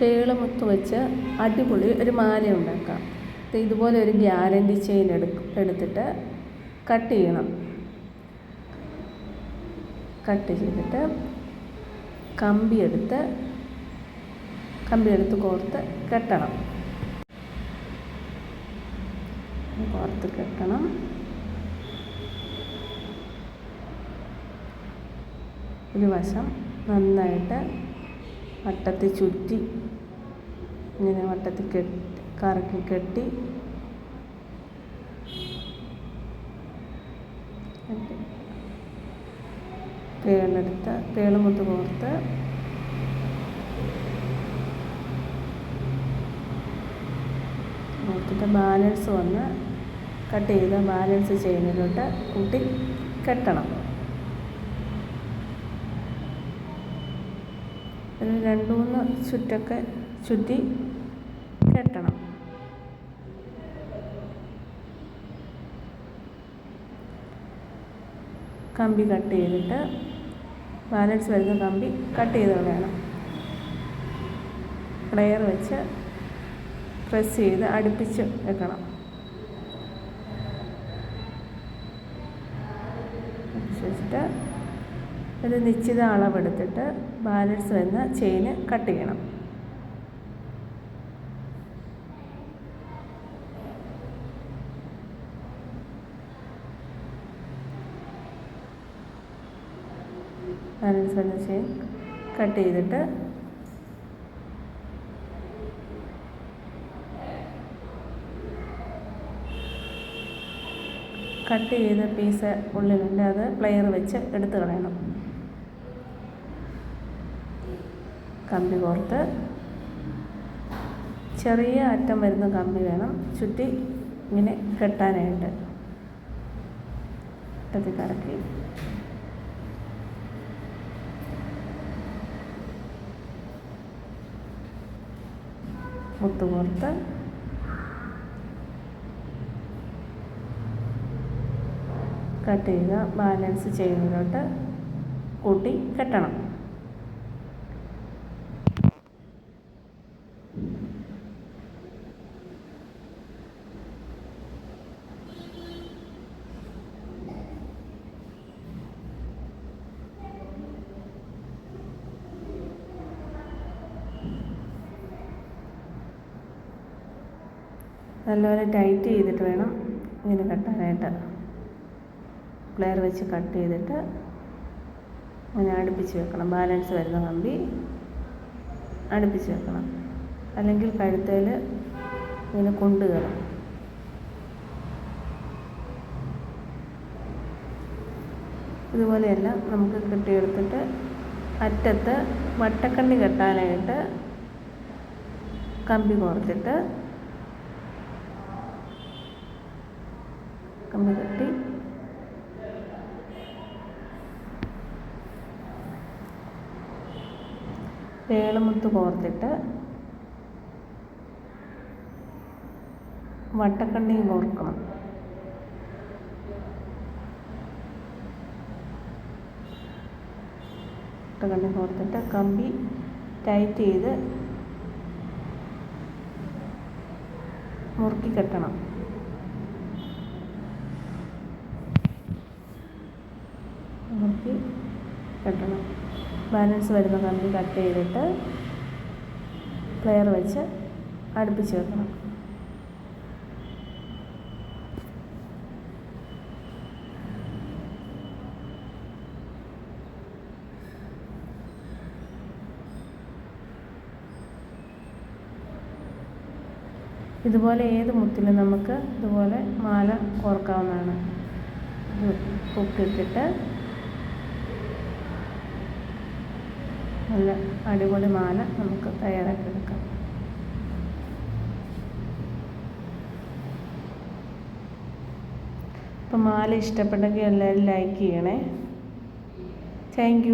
തേളുമുത്ത് വെച്ച് അടിപൊളി ഒരു മാല ഉണ്ടാക്കാം. ഇതുപോലെ ഒരു ഗ്യാരന്റി ചെയിൻ എടുക്ക എടുത്തിട്ട് കട്ട് ചെയ്യണം. കട്ട് ചെയ്തിട്ട് കമ്പി എടുത്ത് കമ്പി എടുത്ത് കോർത്ത് കെട്ടണം. കോർത്ത് കെട്ടണം. ഒരു വശം നന്നായിട്ട് വട്ടത്തിൽ ചുറ്റി ഇങ്ങനെ വട്ടത്തിൽ കെട്ടി കറക്കി കെട്ടി. പേളെടുത്ത് പേളുമുത്ത് കോർത്ത്. കോർത്തിട്ട് ബാലൻസ് വന്ന് കട്ട് ചെയ്ത് ബാലൻസ് ചെയ്യുന്നതിലോട്ട് കൂട്ടി കെട്ടണം. ഒരു രണ്ട് മൂന്ന് ചുറ്റൊക്കെ ചുറ്റി കെട്ടണം. കമ്പി കട്ട് ചെയ്തിട്ട് ബാലൻസ് വരുന്ന കമ്പി കട്ട് ചെയ്ത് കളയണം പ്ലെയർ വെച്ച് പ്രസ് ചെയ്ത് അടുപ്പിച്ച് വെക്കണം. വെച്ചിട്ട് ഒരു നിശ്ചിത അളവെടുത്തിട്ട് ബാലൻസ് വരുന്ന ചെയിന് കട്ട് ചെയ്യണം. ബാലൻസ് വരുന്ന ചെയിൻ കട്ട് ചെയ്തിട്ട് കട്ട് ചെയ്ത പീസ് ഉള്ളിലുണ്ട് അത് പ്ലെയർ വെച്ച് എടുത്തു കളയണം. കമ്പി കോർത്ത് ചെറിയ അറ്റം വരുന്ന കമ്പി വേണം. ചുറ്റി ഇങ്ങനെ കെട്ടാനായിട്ട്. അറ്റത്തിൽ കറക്കി. മുത്ത് കോർത്ത് കട്ട് ചെയ്യുക. ബാലൻസ് ചെയ്യുന്നതിലോട്ട് കൂട്ടി കെട്ടണം. നല്ലപോലെ ടൈറ്റ് ചെയ്തിട്ട് വേണം ഇങ്ങനെ കെട്ടാനായിട്ട്. പ്ലെയർ വെച്ച് കട്ട് ചെയ്തിട്ട് ഇങ്ങനെ അടുപ്പിച്ച് വെക്കണം. ബാലൻസ് വരുന്ന കമ്പി അടുപ്പിച്ച് വെക്കണം. അല്ലെങ്കിൽ കഴുത്തേൽ ഇങ്ങനെ കൊണ്ടു കയറും ഇതുപോലെയെല്ലാം നമുക്ക് കെട്ടിയെടുത്തിട്ട് അറ്റത്ത് വട്ടക്കണ്ണി കെട്ടാനായിട്ട് കമ്പി കോർത്തിട്ട് കമ്പി കെട്ടി. വേളമുത്ത് കോർത്തിട്ട് വട്ടക്കണ്ണി കോർക്കണം. വട്ടക്കണ്ണി കോർത്തിട്ട് കമ്പി ടൈറ്റ് ചെയ്ത് മുറുക്കി കെട്ടണം. മുറുക്കി കെട്ടണം. ബാലൻസ് വരുന്ന കമ്പി കട്ട് ചെയ്തിട്ട് പ്ലെയർ വെച്ച് അടുപ്പിച്ച് വെക്കണം. ഇതുപോലെ ഏത് മുത്തിലും നമുക്ക് ഇതുപോലെ മാല കോർക്കാവുന്നതാണ്. ഹുക്കിട്ടിട്ട് നല്ല അടിപൊളി മാല നമുക്ക് തയ്യാറാക്കി എടുക്കാം. അപ്പം മാല ഇഷ്ടപ്പെട്ടെങ്കിൽ എല്ലാവരും ലൈക്ക് ചെയ്യണേ. താങ്ക്